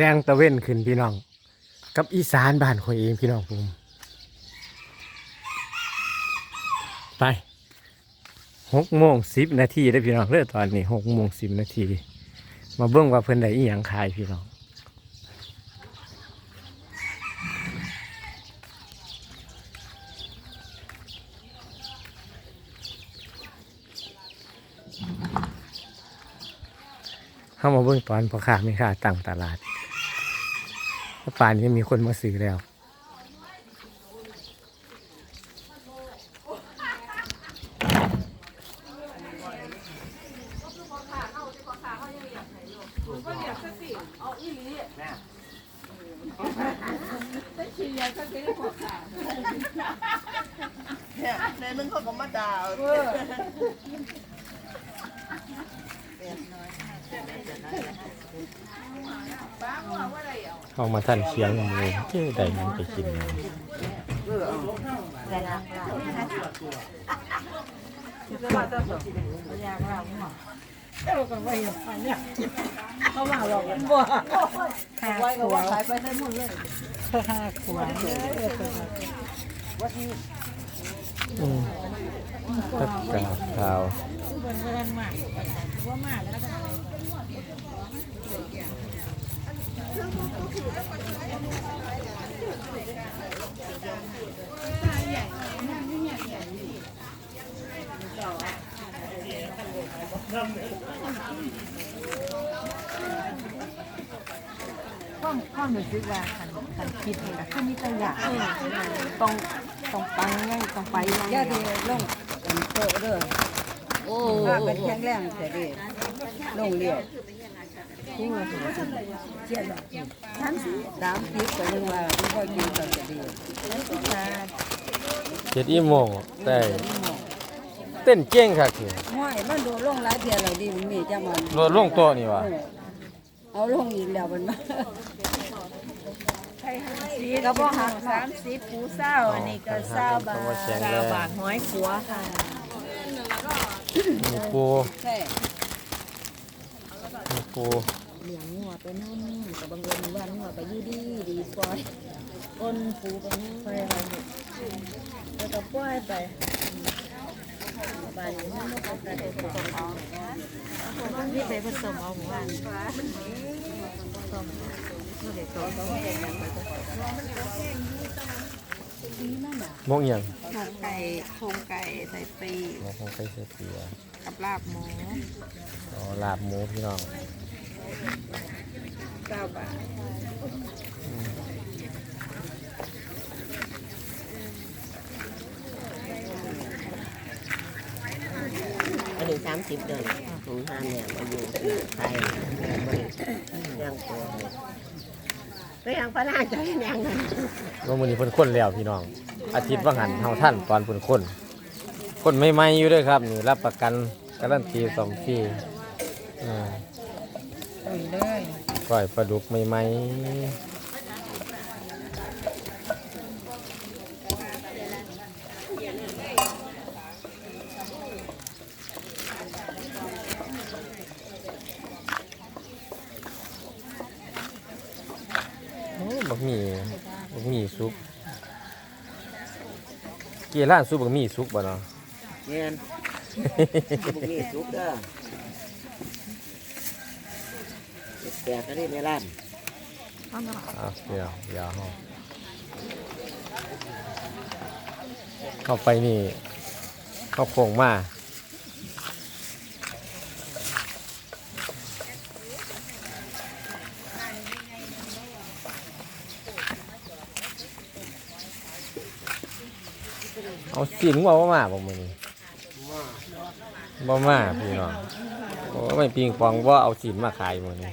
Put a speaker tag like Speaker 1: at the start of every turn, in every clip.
Speaker 1: แสงตะเว้นขึ้นพี่น้อง กับอีสานบ้านข่อยเองพี่น้องผมไปหกโมงสิบนาทีได้พี่น้องเลือตอนนี้หกโมงสิบนาทีมาเบิ่งว่าเพิ่นได้อีหยังขายพี่น้องเข้ามาเบิ่งตอนพ่อค้าไม่ค้าตั้งตลาด ป่านนี้มีคนมาซื้อแล้ว
Speaker 2: เนี่ยในนึงเขาก็มาด่า
Speaker 1: เอา เอามาท่านเคียงมือเจ้ได้หยังไปกินเนาะ
Speaker 3: เขามาหลอกกันบ่ห้าขวบขายไปได้หมดเลยห้าขวบ
Speaker 1: อืมผักกาขาว
Speaker 3: เบิ่งเบิ่งมากว่ามากแล้วก็ ความความรู้สึกว่าคันคันคิดนี่ก็คือมีแต่อยากต้องต้องไปไงต้องไปไง
Speaker 4: ยาดีลงเป็นโตเด้อโอ้เป็นแข็งแรงแต่ดีลงเรียว คู่ละหาสิบเจ็ดสามสิบสามสิบก็ยังว่าไม่ค่อยกินกันจะดี
Speaker 1: เจ็ดอีโมงได้เต้นเก่งคักคือ
Speaker 4: ห้อยมันดูลงหลายเทียเลยดีมันมีจังมัน
Speaker 1: รถลงโต๊ะนี่วะ
Speaker 4: เอาลงอีกแล้วมันมาก็บ่หัก
Speaker 2: สามสิบปูเศร้าอันนี้ก็เศร้าบาท
Speaker 1: แข็งแร
Speaker 2: เศร้างบาทห้อยขัวค่ะ
Speaker 1: มีปู
Speaker 4: ใช่
Speaker 1: มีปู
Speaker 4: เลี้ยงงัวไปนั่นกับบางคนว่างัวไปอยู่ดีดีปล่อยก้นปูไปนั่นไปอะไรแล้วก็ปล่อยไปบ้านนี้มันก็ไปได้ผสมเอา
Speaker 3: นี่ไปผสมเอาหมู่บ้าน
Speaker 1: มกเอียง
Speaker 2: ไก่โครงไก่ใส่ปี
Speaker 1: มกของไก่ใส่เกลือ
Speaker 2: กับลาบหมู
Speaker 1: อ๋อลาบหมูพี่น้อง
Speaker 2: เก้าบาท
Speaker 5: อันนี้สามสิบเดือนของห้าเนี่ยมาอยู่ไทยยังตัวก็ยังพระราชจะให้ยัง
Speaker 1: ว่ามือนี้เพิ่นคนแล้วพี่น้อง อาทิตย์ว่างหันเฮาท่านตอนเพิ่นคน คนใหม่อยู่ด้วยครับนี่รับประกันการันตีสองฟรีอ่า
Speaker 2: ตุยเลย
Speaker 1: ก้อยปลาดุกใหม่ๆโอ้บักหมี่บักหมี่ซุปเกี่ร้านซุปบักหมี่ซุปบ่เนาะ
Speaker 5: เงินบุกนี่สุกเด้อ แกก็ได้ในร้าน
Speaker 1: อะเดี๋ยวเดี๋ยวเข้าไปนี่ เข้าโค้งมาเอาสินว่าว่ามาบ่มื้อนี้บ่มาพี่น้องโอ้ไม่ปิงปองว่าเอาสินมาขายมื้อนี้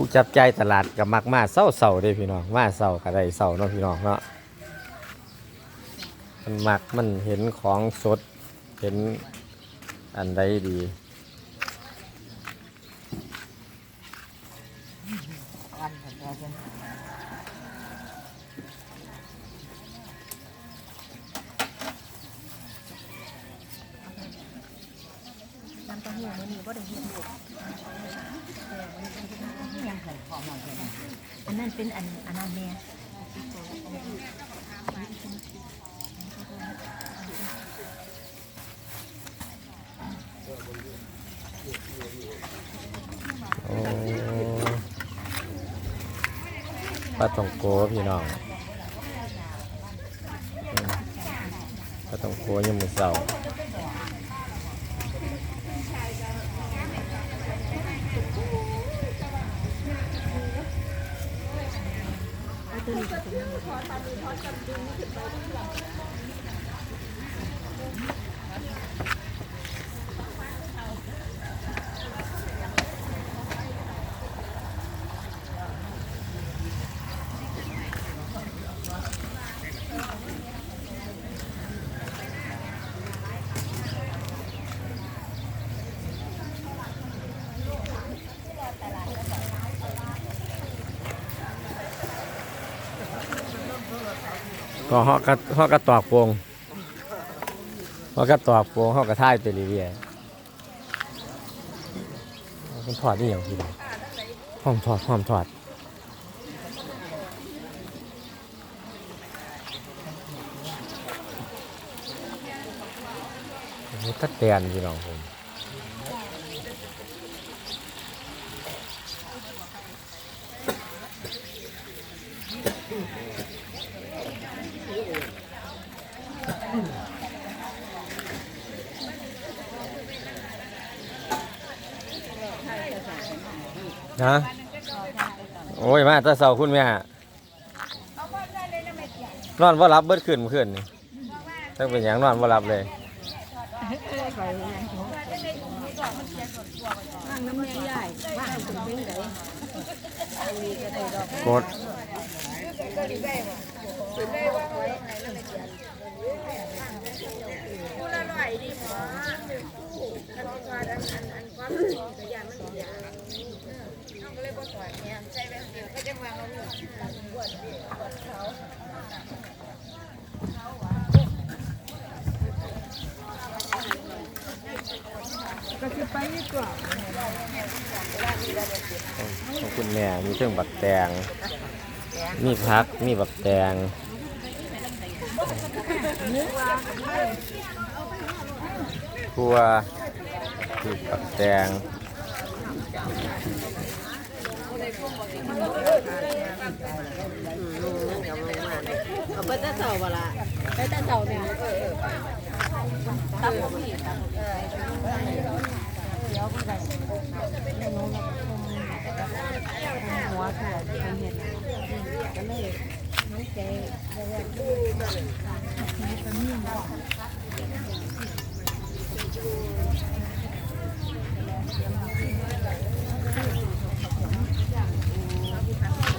Speaker 1: ูจับใจตลาดกับมักมาเศร้าเศร้าๆเด้พี่น้องมาเศร้าก็ได้เศร้าเนาะพี่น้องเนาะมันมักมันเห็นของสดเห็นอันใดดี
Speaker 2: วันของเราเป็น
Speaker 3: น้ำเต้าหู้มื้ อนี้บ่ได้เฮ็ดลูกอันนั้นเป็นอันอันนั้นแม่
Speaker 1: โอ้ปลาตองโกพี่น้องปลาตองโกยังมือเศร้า ก็ฮอกกระฮอกกระตอกโปงฮอกกระตอกโปงฮอกกระท่ายไปเรื่อยๆมันถอดนี่อย่างที่ไหนห้อมถอดห้อมถอดนี่ตัดแตนพี่น้องผม นะโอ้ยมาตะเสาคุณแม่นอนว่ารับเบิดขึ้นเมื่อนนี่ต้องเป็นอย่างนอนว่ารับเลยกด
Speaker 4: ว่างน้ำแม่ใหญ่ว่างถึงเป็นได
Speaker 1: กดของคุณแม่มีเครื่องบักแตง มีพัก มีบักแตงทัวคือบักแตง
Speaker 5: เอาไปแต่เสาบ่ละ
Speaker 4: ไปแต่เจ้าเนี่ย
Speaker 3: หัวค่ะเป็นเห็ด
Speaker 4: ก็เลยน้องแก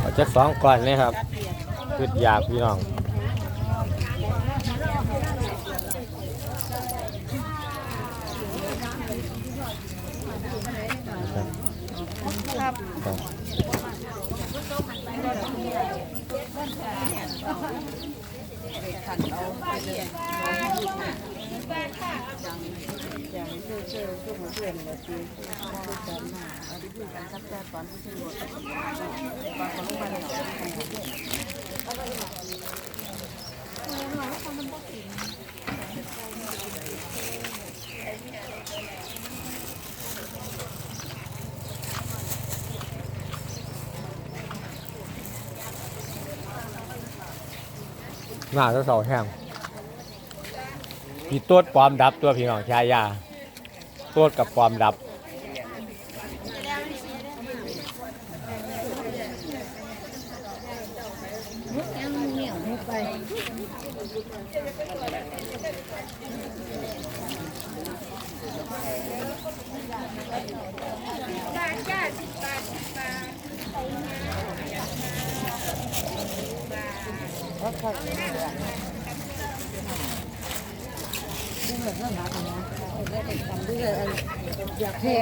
Speaker 1: เอา จะสองก่อนเลยครับคืออยากพี่น้องครับครับ
Speaker 4: อย่างเชื่อเชื่อเชื่อเพื่อนแบบนี้พูดกันมาเอาที่พูดกันครับแต่ตอนผู้ชายตอนคนลงมาเนี่ย
Speaker 1: หน้าจะเสาแห้ง พี่ตัวปลอมดับตัวพี่น้องชายาตัวกับปลอมดับ
Speaker 2: ทำ
Speaker 4: ด้วยอยากแพ้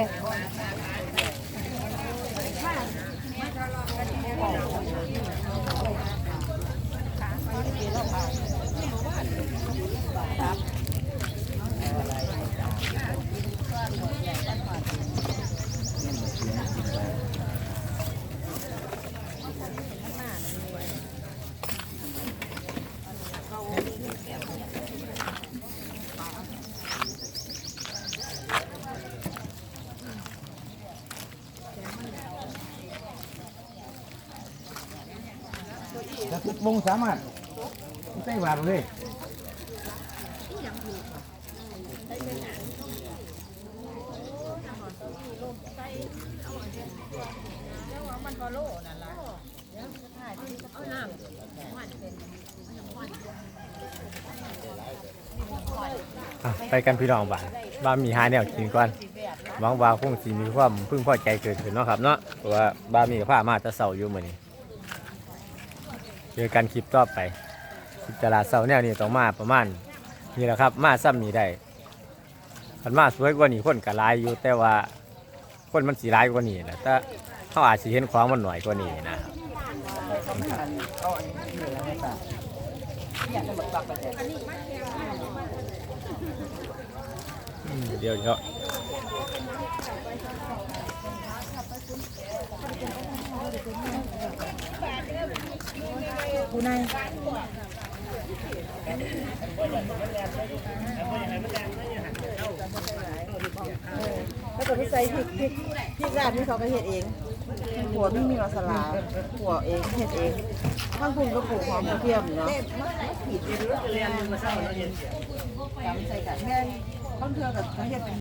Speaker 6: แล้วงสามารถใส่บาทเลย
Speaker 1: อะไปกันพี่น้องบ้านบ้านมีหาแนวกินก่อนหวังว่าคงสิมีความพึ่งพอใจเกิดขึ้นเนาะครับเนาะเพราะว่าบ้านมีกับผ้ามาแตะเสาอยู่เหมือนี้ จอกันคลิปต่อไปคลิปตลาดเสาแนวนี้ต้องมาประมาณนี่แหละครับ มาซ้ำนี้ได้คันมาสวยกว่านี้คนก็หลายอยู่แต่ว่าคนมันสีร้ายกว่านี้แหละแต่เขาอาจสิเห็นของมันหน่อยกว่านี้นะครับ
Speaker 2: เอาอันนี้อยู่แล้วไม่ต่างเนี่ยจะ
Speaker 1: เดี๋ยวเดี๋ยว
Speaker 2: ผู้นายแล้วก็ไปใส่พริกพริกพริกราดนี่เขาก็เฮ็ดเองหัวไม่มีมาสลาหัวเองเฮ็ดเองข้างคุณก็ปลูกหอมกระเทียมเนาะจำใส่กันแม่ข้างเทือกับเขาเฮ็ดเป็น